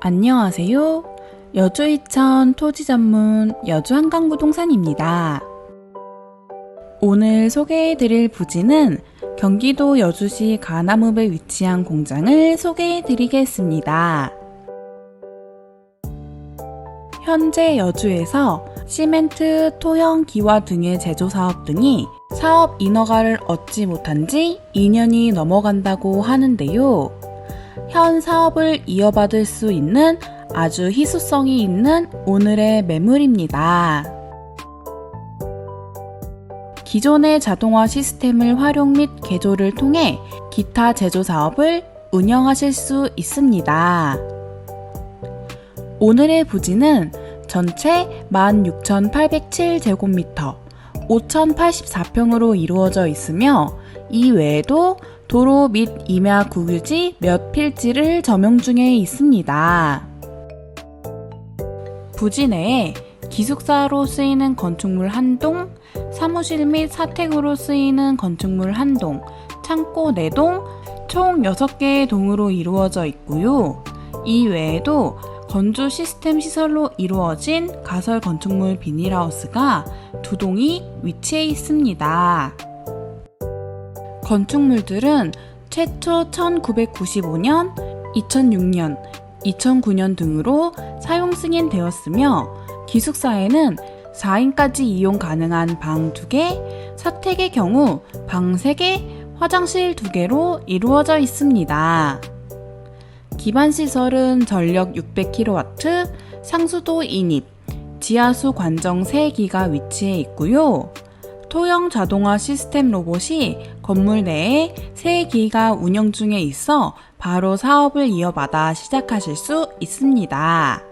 안녕하세요. 여주 이천 토지 전문 여주 한강부동산입니다. 오늘 소개해 드릴 부지는 경기도 여주시 가남읍에 위치한 공장을 소개해 드리겠습니다. 현재 여주에서 시멘트, 토형, 기와 등의 제조 사업 등이 사업 인허가를 얻지 못한 지 2년이 넘어간다고 하는데요. 현 사업을 이어받을 수 있는 아주 희소성이 있는 오늘의 매물입니다. 기존의 자동화 시스템을 활용 및 개조를 통해 기타 제조 사업을 운영하실 수 있습니다. 오늘의 부지는 전체 16,807제곱미터 5,084평으로 이루어져 있으며 이 외에도 도로 및 임야 국유지 몇 필지를 점용 중에 있습니다. 부지 내에 기숙사로 쓰이는 건축물 한 동, 사무실 및 사택으로 쓰이는 건축물 한 동, 창고 4동, 총 6개의 동으로 이루어져 있고요. 이 외에도 건조 시스템 시설로 이루어진 가설 건축물 비닐하우스가 두 동이 위치해 있습니다. 건축물들은 최초 1995년, 2006년, 2009년 등으로 사용 승인되었으며 기숙사에는 4인까지 이용 가능한 방 2개, 사택의 경우 방 3개, 화장실 2개로 이루어져 있습니다. 기반 시설은 전력 600kW, 상수도 인입, 지하수 관정 3기가 위치해 있고요. 토형 자동화 시스템 로봇이 건물 내에 3기가 운영 중에 있어 바로 사업을 이어받아 시작하실 수 있습니다.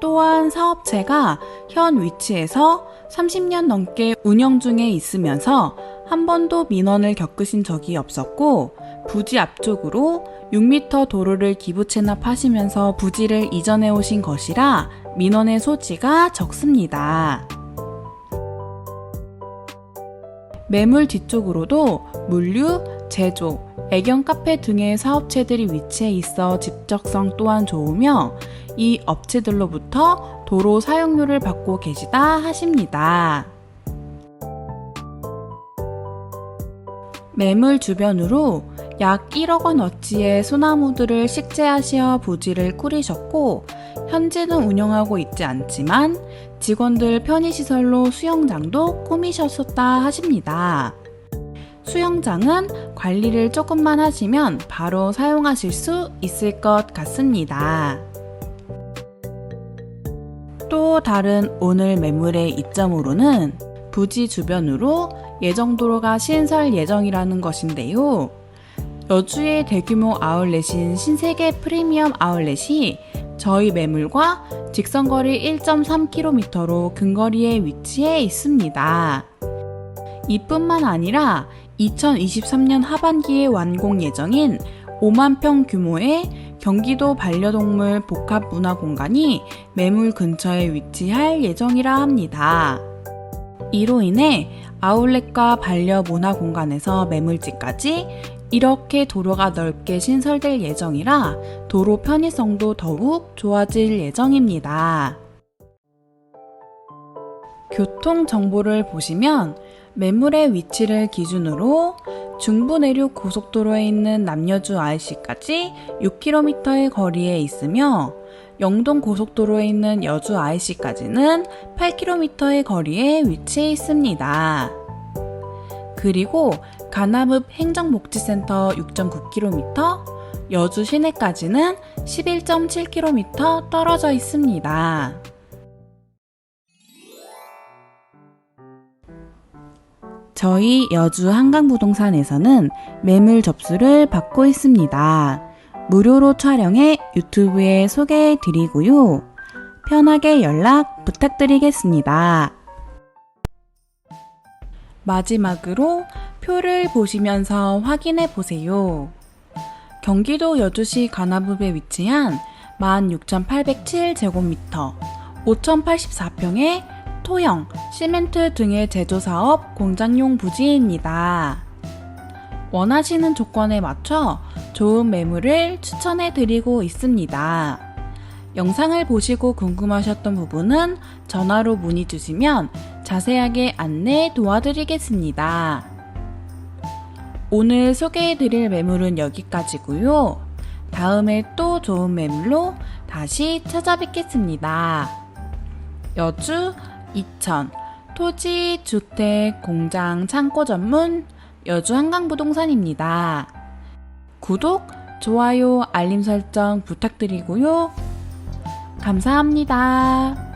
또한 사업체가 현 위치에서 30년 넘게 운영 중에 있으면서 한 번도 민원을 겪으신 적이 없었고 부지 앞쪽으로 6m 도로를 기부 체납하시면서 부지를 이전해 오신 것이라 민원의 소지가 적습니다. 매물 뒤쪽으로도 물류, 제조, 애견 카페 등의 사업체들이 위치해 있어 집적성 또한 좋으며 이 업체들로부터 도로 사용료를 받고 계시다 하십니다. 매물 주변으로 약 1억 원어치의 소나무들을 식재하시어 부지를 꾸리셨고 현재는 운영하고 있지 않지만 직원들 편의시설로 수영장도 꾸미셨었다 하십니다. 수영장은 관리를 조금만 하시면 바로 사용하실 수 있을 것 같습니다. 또 다른 오늘 매물의 이점으로는 부지 주변으로 예정도로가 신설 예정이라는 것인데요. 여주의 대규모 아울렛인 신세계 프리미엄 아울렛이 저희 매물과 직선거리 1.3km로 근거리에 위치해 있습니다. 이뿐만 아니라 2023년 하반기에 완공 예정인 5만 평 규모의 경기도 반려동물 복합문화공간이 매물 근처에 위치할 예정이라 합니다. 이로 인해 아울렛과 반려문화공간에서 매물지까지 이렇게 도로가 넓게 신설될 예정이라 도로 편의성도 더욱 좋아질 예정입니다. 교통 정보를 보시면 매물의 위치를 기준으로 중부 내륙 고속도로에 있는 남여주 IC까지 6km의 거리에 있으며 영동 고속도로에 있는 여주 IC까지는 8km의 거리에 위치해 있습니다. 그리고 가남읍 행정복지센터 6.9km, 여주 시내까지는 11.7km 떨어져 있습니다. 저희 여주 한강부동산에서는 매물 접수를 받고 있습니다. 무료로 촬영해 유튜브에 소개해 드리고요. 편하게 연락 부탁드리겠습니다. 마지막으로 표를 보시면서 확인해 보세요. 경기도 여주시 관아읍에 위치한 16,807제곱미터 5,084평의 토형, 시멘트 등의 제조사업 공장용 부지입니다. 원하시는 조건에 맞춰 좋은 매물을 추천해 드리고 있습니다. 영상을 보시고 궁금하셨던 부분은 전화로 문의 주시면 자세하게 안내 도와드리겠습니다. 오늘 소개해 드릴 매물은 여기까지고요. 다음에 또 좋은 매물로 다시 찾아뵙겠습니다. 여주 이천 토지, 주택, 공장, 창고 전문 여주 한강부동산입니다. 구독, 좋아요, 알림 설정 부탁드리고요. 감사합니다.